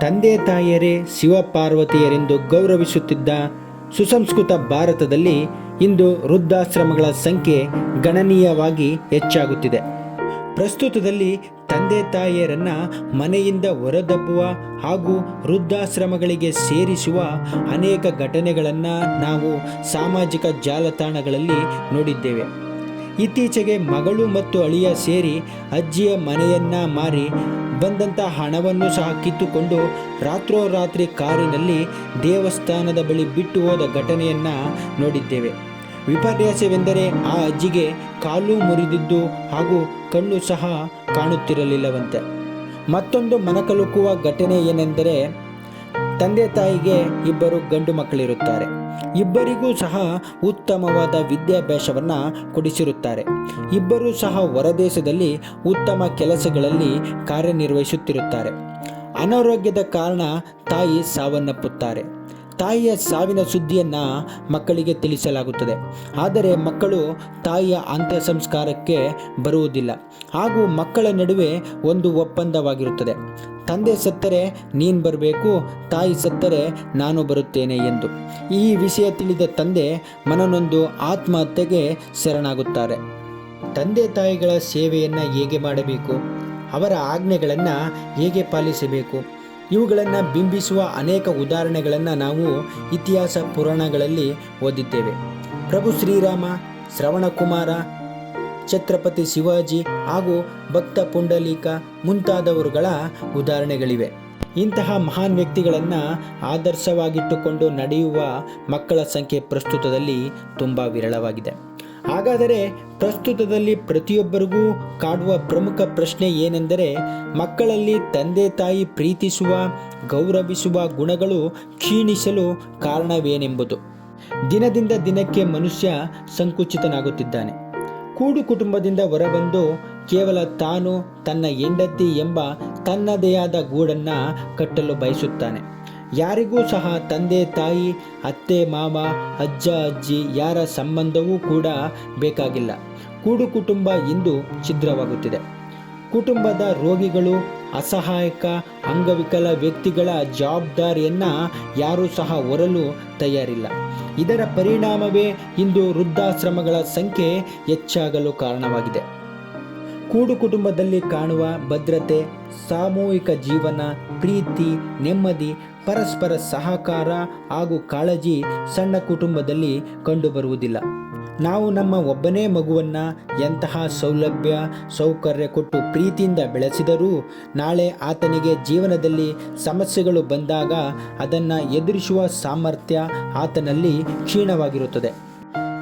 ತಂದೆ ತಾಯಿಯರೇ ಶಿವಪಾರ್ವತಿಯರೆಂದು ಗೌರವಿಸುತ್ತಿದ್ದ ಸುಸಂಸ್ಕೃತ ಭಾರತದಲ್ಲಿ ಇಂದು ವೃದ್ಧಾಶ್ರಮಗಳ ಸಂಖ್ಯೆ ಗಣನೀಯವಾಗಿ ಹೆಚ್ಚಾಗುತ್ತಿದೆ. ಪ್ರಸ್ತುತದಲ್ಲಿ ತಂದೆ ತಾಯಿಯರನ್ನು ಮನೆಯಿಂದ ಹೊರದಬ್ಬುವ ಹಾಗೂ ವೃದ್ಧಾಶ್ರಮಗಳಿಗೆ ಸೇರಿಸುವ ಅನೇಕ ಘಟನೆಗಳನ್ನು ನಾವು ಸಾಮಾಜಿಕ ಜಾಲತಾಣಗಳಲ್ಲಿ ನೋಡಿದ್ದೇವೆ. ಇತ್ತೀಚೆಗೆ ಮಗಳು ಮತ್ತು ಅಳಿಯ ಸೇರಿ ಅಜ್ಜಿಯ ಮನೆಯನ್ನ ಮಾರಿ ಬಂದಂಥ ಹಣವನ್ನು ಸಹ ಕಿತ್ತುಕೊಂಡು ರಾತ್ರೋರಾತ್ರಿ ಕಾರಿನಲ್ಲಿ ದೇವಸ್ಥಾನದ ಬಳಿ ಬಿಟ್ಟು ಹೋದ ಘಟನೆಯನ್ನು ನೋಡಿದ್ದೇವೆ. ವಿಪರ್ಯಾಸವೆಂದರೆ ಆ ಅಜ್ಜಿಗೆ ಕಾಲು ಮುರಿದಿದ್ದು ಹಾಗೂ ಕಣ್ಣು ಸಹ ಕಾಣುತ್ತಿರಲಿಲ್ಲವಂತೆ. ಮತ್ತೊಂದು ಮನಕಲುಕುವ ಘಟನೆ ಏನೆಂದರೆ ತಂದೆ ತಾಯಿಗೆ ಇಬ್ಬರು ಗಂಡು ಮಕ್ಕಳಿರುತ್ತಾರೆ. ಇಬ್ಬರಿಗೂ ಸಹ ಉತ್ತಮವಾದ ವಿದ್ಯಾಭ್ಯಾಸವನ್ನು ಕೊಡಿಸಿರುತ್ತಾರೆ. ಇಬ್ಬರೂ ಸಹ ಹೊರದೇಶದಲ್ಲಿ ಉತ್ತಮ ಕೆಲಸಗಳಲ್ಲಿ ಕಾರ್ಯನಿರ್ವಹಿಸುತ್ತಿರುತ್ತಾರೆ. ಅನಾರೋಗ್ಯದ ಕಾರಣ ತಾಯಿ ಸಾವನ್ನಪ್ಪುತ್ತಾರೆ. ತಾಯಿಯ ಸಾವಿನ ಸುದ್ದಿಯನ್ನು ಮಕ್ಕಳಿಗೆ ತಿಳಿಸಲಾಗುತ್ತದೆ. ಆದರೆ ಮಕ್ಕಳು ತಾಯಿಯ ಅಂತ್ಯ ಸಂಸ್ಕಾರಕ್ಕೆ ಬರುವುದಿಲ್ಲ. ಹಾಗೂ ಮಕ್ಕಳ ನಡುವೆ ಒಂದು ಒಪ್ಪಂದವಾಗಿರುತ್ತದೆ. ತಂದೆ ಸತ್ತರೆ ನೀನು ಬರಬೇಕು, ತಾಯಿ ಸತ್ತರೆ ನಾನು ಬರುತ್ತೇನೆ ಎಂದು. ಈ ವಿಷಯ ತಿಳಿದ ತಂದೆ ಮನನೊಂದು ಆತ್ಮಹತ್ಯೆಗೆ ಶರಣಾಗುತ್ತಾರೆ. ತಂದೆ ತಾಯಿಗಳ ಸೇವೆಯನ್ನು ಹೇಗೆ ಮಾಡಬೇಕು? ಅವರ ಆಜ್ಞೆಗಳನ್ನು ಹೇಗೆ ಪಾಲಿಸಬೇಕು? ಇವುಗಳನ್ನು ಬಿಂಬಿಸುವ ಅನೇಕ ಉದಾಹರಣೆಗಳನ್ನು ನಾವು ಇತಿಹಾಸ ಪುರಾಣಗಳಲ್ಲಿ ಓದಿದ್ದೇವೆ. ಪ್ರಭು ಶ್ರೀರಾಮ, ಶ್ರವಣಕುಮಾರ, ಛತ್ರಪತಿ ಶಿವಾಜಿ ಹಾಗೂ ಭಕ್ತ ಪುಂಡಲೀಕ ಮುಂತಾದವರುಗಳ ಉದಾಹರಣೆಗಳಿವೆ. ಇಂತಹ ಮಹಾನ್ ವ್ಯಕ್ತಿಗಳನ್ನು ಆದರ್ಶವಾಗಿಟ್ಟುಕೊಂಡು ನಡೆಯುವ ಮಕ್ಕಳ ಸಂಖ್ಯೆ ಪ್ರಸ್ತುತದಲ್ಲಿ ತುಂಬ ವಿರಳವಾಗಿದೆ. ಹಾಗಾದರೆ ಪ್ರಸ್ತುತದಲ್ಲಿ ಪ್ರತಿಯೊಬ್ಬರಿಗೂ ಕಾಡುವ ಪ್ರಮುಖ ಪ್ರಶ್ನೆ ಏನೆಂದರೆ ಮಕ್ಕಳಲ್ಲಿ ತಂದೆ ತಾಯಿ ಪ್ರೀತಿಸುವ, ಗೌರವಿಸುವ ಗುಣಗಳು ಕ್ಷೀಣಿಸಲು ಕಾರಣವೇನೆಂಬುದು. ದಿನದಿಂದ ದಿನಕ್ಕೆ ಮನುಷ್ಯ ಸಂಕುಚಿತನಾಗುತ್ತಿದ್ದಾನೆ. ಕೂಡು ಕುಟುಂಬದಿಂದ ಹೊರಬಂದು ಕೇವಲ ತಾನು ತನ್ನ ಹೆಂಡತಿ ಎಂಬ ತನ್ನದೇ ಆದ ಗೂಡನ್ನು ಕಟ್ಟಲು ಬಯಸುತ್ತಾನೆ. ಯಾರಿಗೂ ಸಹ ತಂದೆ, ತಾಯಿ, ಅತ್ತೆ ಮಾವ ಅಜ್ಜ, ಅಜ್ಜಿ ಯಾರ ಸಂಬಂಧವೂ ಕೂಡ ಬೇಕಾಗಿಲ್ಲ. ಕೂಡು ಕುಟುಂಬ ಇಂದು ಛಿದ್ರವಾಗುತ್ತಿದೆ. ಕುಟುಂಬದ ರೋಗಿಗಳು, ಅಸಹಾಯಕ, ಅಂಗವಿಕಲ ವ್ಯಕ್ತಿಗಳ ಜವಾಬ್ದಾರಿಯನ್ನು ಯಾರೂ ಸಹ ಹೊರಲು ತಯಾರಿಲ್ಲ. ಇದರ ಪರಿಣಾಮವೇ ಇಂದು ವೃದ್ಧಾಶ್ರಮಗಳ ಸಂಖ್ಯೆ ಹೆಚ್ಚಾಗಲು ಕಾರಣವಾಗಿದೆ. ಕೂಡು ಕುಟುಂಬದಲ್ಲಿ ಕಾಣುವ ಭದ್ರತೆ, ಸಾಮೂಹಿಕ ಜೀವನ, ಪ್ರೀತಿ, ನೆಮ್ಮದಿ ಪರಸ್ಪರ ಸಹಕಾರ ಹಾಗೂ ಕಾಳಜಿ ಸಣ್ಣ ಕುಟುಂಬದಲ್ಲಿ ಕಂಡುಬರುವುದಿಲ್ಲ. ನಾವು ನಮ್ಮ ಒಬ್ಬನೇ ಮಗುವನ್ನು ಎಂತಹ ಸೌಲಭ್ಯ, ಸೌಕರ್ಯ ಕೊಟ್ಟು ಪ್ರೀತಿಯಿಂದ ಬೆಳೆಸಿದರೂ ನಾಳೆ ಆತನಿಗೆ ಜೀವನದಲ್ಲಿ ಸಮಸ್ಯೆಗಳು ಬಂದಾಗ ಅದನ್ನು ಎದುರಿಸುವ ಸಾಮರ್ಥ್ಯ ಆತನಲ್ಲಿ ಕ್ಷೀಣವಾಗಿರುತ್ತದೆ.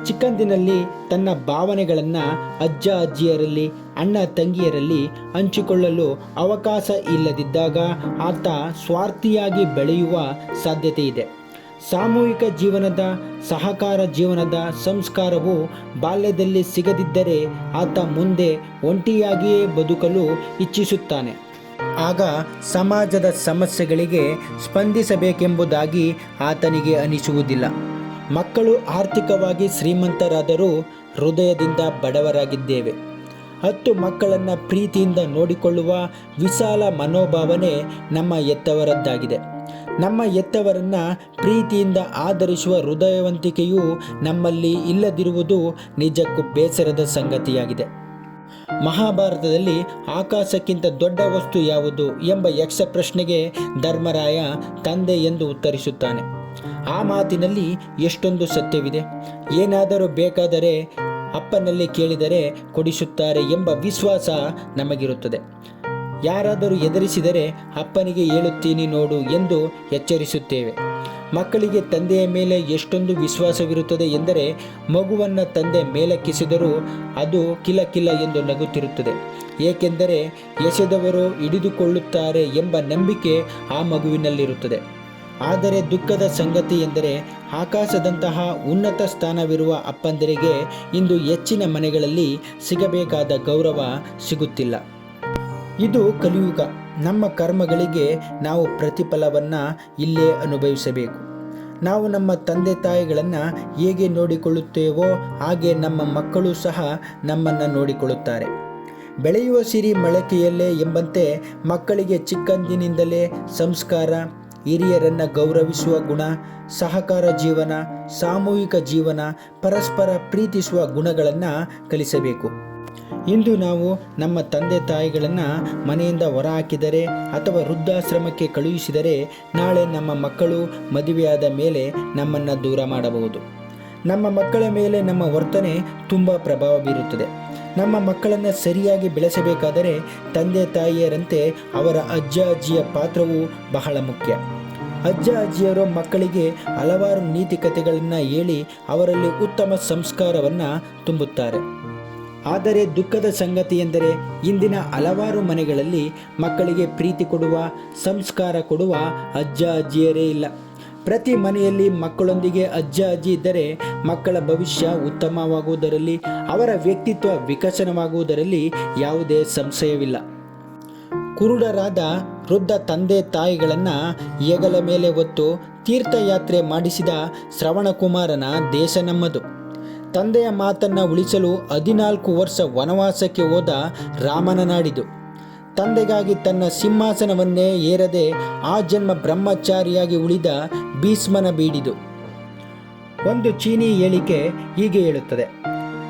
ಚಿಕ್ಕಂದಿನಲ್ಲಿ ತನ್ನ ಭಾವನೆಗಳನ್ನು ಅಜ್ಜ, ಅಜ್ಜಿಯರಲ್ಲಿ ಅಣ್ಣ ತಂಗಿಯರಲ್ಲಿ ಹಂಚಿಕೊಳ್ಳಲು ಅವಕಾಶ ಇಲ್ಲದಿದ್ದಾಗ ಆತ ಸ್ವಾರ್ಥಿಯಾಗಿ ಬೆಳೆಯುವ ಸಾಧ್ಯತೆ ಇದೆ. ಸಾಮೂಹಿಕ ಜೀವನದ, ಸಹಕಾರ ಜೀವನದ ಸಂಸ್ಕಾರವು ಬಾಲ್ಯದಲ್ಲಿ ಸಿಗದಿದ್ದರೆ ಆತ ಮುಂದೆ ಒಂಟಿಯಾಗಿಯೇ ಬದುಕಲು ಇಚ್ಛಿಸುತ್ತಾನೆ. ಆಗ ಸಮಾಜದ ಸಮಸ್ಯೆಗಳಿಗೆ ಸ್ಪಂದಿಸಬೇಕೆಂಬುದಾಗಿ ಆತನಿಗೆ ಅನಿಸುವುದಿಲ್ಲ. ಮಕ್ಕಳು ಆರ್ಥಿಕವಾಗಿ ಶ್ರೀಮಂತರಾದರೂ ಹೃದಯದಿಂದ ಬಡವರಾಗಿದ್ದೇವೆ. ಹತ್ತು ಮಕ್ಕಳನ್ನು ಪ್ರೀತಿಯಿಂದ ನೋಡಿಕೊಳ್ಳುವ ವಿಶಾಲ ಮನೋಭಾವನೆ ನಮ್ಮ ಎತ್ತವರದ್ದಾಗಿದೆ ನಮ್ಮ ಎತ್ತವರನ್ನು ಪ್ರೀತಿಯಿಂದ ಆಧರಿಸುವ ಹೃದಯವಂತಿಕೆಯು ನಮ್ಮಲ್ಲಿ ಇಲ್ಲದಿರುವುದು ನಿಜಕ್ಕೂ ಬೇಸರದ ಸಂಗತಿಯಾಗಿದೆ. ಮಹಾಭಾರತದಲ್ಲಿ ಆಕಾಶಕ್ಕಿಂತ ದೊಡ್ಡ ವಸ್ತು ಯಾವುದು ಎಂಬ ಯಕ್ಷ ಪ್ರಶ್ನೆಗೆ ಧರ್ಮರಾಯ ತಂದೆ ಎಂದು ಉತ್ತರಿಸುತ್ತಾನೆ. ಆ ಮಾತಿನಲ್ಲಿ ಎಷ್ಟೊಂದು ಸತ್ಯವಿದೆ. ಏನಾದರೂ ಬೇಕಾದರೆ ಅಪ್ಪನಲ್ಲಿ ಕೇಳಿದರೆ ಕೊಡಿಸುತ್ತಾರೆ ಎಂಬ ವಿಶ್ವಾಸ ನಮಗಿರುತ್ತದೆ. ಯಾರಾದರೂ ಎದುರಿಸಿದರೆ ಅಪ್ಪನಿಗೆ ಹೇಳುತ್ತೀನಿ ನೋಡು ಎಂದು ಎಚ್ಚರಿಸುತ್ತೇವೆ. ಮಕ್ಕಳಿಗೆ ತಂದೆಯ ಮೇಲೆ ಎಷ್ಟೊಂದು ವಿಶ್ವಾಸವಿರುತ್ತದೆ ಎಂದರೆ ಮಗುವನ್ನು ತಂದೆ ಮೇಲಕ್ಕಿಸಿದರೂ ಅದು ಕಿಲ ಕಿಲ ಎಂದು ನಗುತ್ತಿರುತ್ತದೆ. ಏಕೆಂದರೆ ಎಸೆದವರು ಹಿಡಿದುಕೊಳ್ಳುತ್ತಾರೆ ಎಂಬ ನಂಬಿಕೆ ಆ ಮಗುವಿನಲ್ಲಿರುತ್ತದೆ. ಆದರೆ ದುಃಖದ ಸಂಗತಿ ಎಂದರೆ ಆಕಾಶದಂತಹ ಉನ್ನತ ಸ್ಥಾನವಿರುವ ಅಪ್ಪಂದರಿಗೆ ಇಂದು ಹೆಚ್ಚಿನ ಮನೆಗಳಲ್ಲಿ ಸಿಗಬೇಕಾದ ಗೌರವ ಸಿಗುತ್ತಿಲ್ಲ. ಇದು ಕಲಿಯುಗ. ನಮ್ಮ ಕರ್ಮಗಳಿಗೆ ನಾವು ಪ್ರತಿಫಲವನ್ನು ಇಲ್ಲೇ ಅನುಭವಿಸಬೇಕು. ನಾವು ನಮ್ಮ ತಂದೆ ತಾಯಿಗಳನ್ನು ಹೇಗೆ ನೋಡಿಕೊಳ್ಳುತ್ತೇವೋ ಹಾಗೆ ನಮ್ಮ ಮಕ್ಕಳು ಸಹ ನಮ್ಮನ್ನು ನೋಡಿಕೊಳ್ಳುತ್ತಾರೆ. ಬೆಳೆಯುವ ಸಿರಿ ಮೊಳಕೆಯಲ್ಲೇ ಎಂಬಂತೆ ಮಕ್ಕಳಿಗೆ ಚಿಕ್ಕಂದಿನಿಂದಲೇ ಸಂಸ್ಕಾರ ಹಿರಿಯರನ್ನ ಗೌರವಿಸುವ ಗುಣ, ಸಹಕಾರ ಜೀವನ, ಸಾಮೂಹಿಕ ಜೀವನ, ಪರಸ್ಪರ ಪ್ರೀತಿಸುವ ಗುಣಗಳನ್ನು ಕಲಿಸಬೇಕು. ಇಂದು ನಾವು ನಮ್ಮ ತಂದೆ ತಾಯಿಗಳನ್ನು ಮನೆಯಿಂದ ಹೊರಹಾಕಿದರೆ ಅಥವಾ ವೃದ್ಧಾಶ್ರಮಕ್ಕೆ ಕಳುಹಿಸಿದರೆ ನಾಳೆ ನಮ್ಮ ಮಕ್ಕಳು ಮದುವೆಯಾದ ಮೇಲೆ ನಮ್ಮನ್ನು ದೂರ ಮಾಡಬಹುದು. ನಮ್ಮ ಮಕ್ಕಳ ಮೇಲೆ ನಮ್ಮ ವರ್ತನೆ ತುಂಬ ಪ್ರಭಾವ ಬೀರುತ್ತದೆ. ನಮ್ಮ ಮಕ್ಕಳನ್ನು ಸರಿಯಾಗಿ ಬೆಳೆಸಬೇಕಾದರೆ ತಂದೆ ತಾಯಿಯರಂತೆ ಅವರ ಅಜ್ಜ, ಅಜ್ಜಿಯ ಪಾತ್ರವು ಬಹಳ ಮುಖ್ಯ. ಅಜ್ಜ ಅಜ್ಜಿಯರು ಮಕ್ಕಳಿಗೆ ಹಲವಾರು ನೀತಿ ಕಥೆಗಳನ್ನು ಹೇಳಿ ಅವರಲ್ಲಿ ಉತ್ತಮ ಸಂಸ್ಕಾರವನ್ನು ತುಂಬುತ್ತಾರೆ. ಆದರೆ ದುಃಖದ ಸಂಗತಿ ಎಂದರೆ ಇಂದಿನ ಹಲವಾರು ಮನೆಗಳಲ್ಲಿ ಮಕ್ಕಳಿಗೆ ಪ್ರೀತಿ ಕೊಡುವ, ಸಂಸ್ಕಾರ ಕೊಡುವ ಅಜ್ಜ ಅಜ್ಜಿಯರೇ ಇಲ್ಲ. ಪ್ರತಿ ಮನೆಯಲ್ಲಿ ಮಕ್ಕಳೊಂದಿಗೆ ಅಜ್ಜ ಅಜ್ಜಿ ಇದ್ದರೆ ಮಕ್ಕಳ ಭವಿಷ್ಯ ಉತ್ತಮವಾಗುವುದರಲ್ಲಿ, ಅವರ ವ್ಯಕ್ತಿತ್ವ ವಿಕಸನವಾಗುವುದರಲ್ಲಿ ಯಾವುದೇ ಸಂಶಯವಿಲ್ಲ. ಕುರುಡರಾದ ವೃದ್ಧ ತಂದೆ ತಾಯಿಗಳನ್ನು ಹೆಗಲ ಮೇಲೆ ಹೊತ್ತು ತೀರ್ಥಯಾತ್ರೆ ಮಾಡಿಸಿದ ಶ್ರವಣಕುಮಾರನ ದೇಶ ನಮ್ಮದು. ತಂದೆಯ ಮಾತನ್ನು ಉಳಿಸಲು ಹದಿನಾಲ್ಕು ವರ್ಷ ವನವಾಸಕ್ಕೆ ಹೋದ ರಾಮನ ನಾಡಿದು. ತಂದೆಗಾಗಿ ತನ್ನ ಸಿಂಹಾಸನವನ್ನೇ ಏರದೆ ಆ ಜನ್ಮ ಬ್ರಹ್ಮಚಾರಿಯಾಗಿ ಉಳಿದ ಭೀಷ್ಮನ ಬೀಡಿದು. ಒಂದು ಚೀನಿ ಹೇಳಿಕೆ ಹೀಗೆ ಹೇಳುತ್ತದೆ.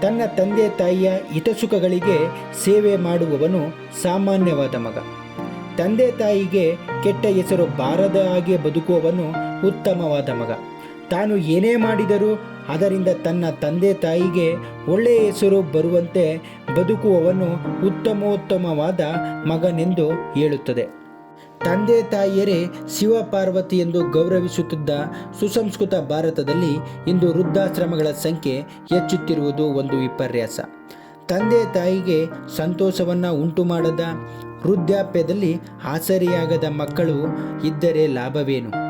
ತನ್ನ ತಂದೆ ತಾಯಿಯ ಹಿತಸುಖಗಳಿಗೆ ಸೇವೆ ಮಾಡುವವನು ಸಾಮಾನ್ಯವಾದ ಮಗ. ತಂದೆ ತಾಯಿಗೆ ಕೆಟ್ಟ ಹೆಸರು ಬಾರದ ಹಾಗೆ ಬದುಕುವವನು ಉತ್ತಮವಾದ ಮಗ. ತಾನು ಏನೇ ಮಾಡಿದರೂ ಅದರಿಂದ ತನ್ನ ತಂದೆ ತಾಯಿಗೆ ಒಳ್ಳೆಯ ಹೆಸರು ಬರುವಂತೆ ಬದುಕುವವನು ಉತ್ತಮೋತ್ತಮವಾದ ಮಗನೆಂದು ಹೇಳುತ್ತದೆ. ತಂದೆ ತಾಯಿಯರೇ ಶಿವಪಾರ್ವತಿ ಎಂದು ಗೌರವಿಸುತ್ತಿದ್ದ ಸುಸಂಸ್ಕೃತ ಭಾರತದಲ್ಲಿ ಇಂದು ವೃದ್ಧಾಶ್ರಮಗಳ ಸಂಖ್ಯೆ ಹೆಚ್ಚುತ್ತಿರುವುದು ಒಂದು ವಿಪರ್ಯಾಸ. ತಂದೆ ತಾಯಿಗೆ ಸಂತೋಷವನ್ನು ಉಂಟು ಮಾಡದ ವೃದ್ಧಾಪ್ಯದಲ್ಲಿ ಆಸರಿಯಾಗದ ಮಕ್ಕಳು ಇದ್ದರೆ ಲಾಭವೇನು?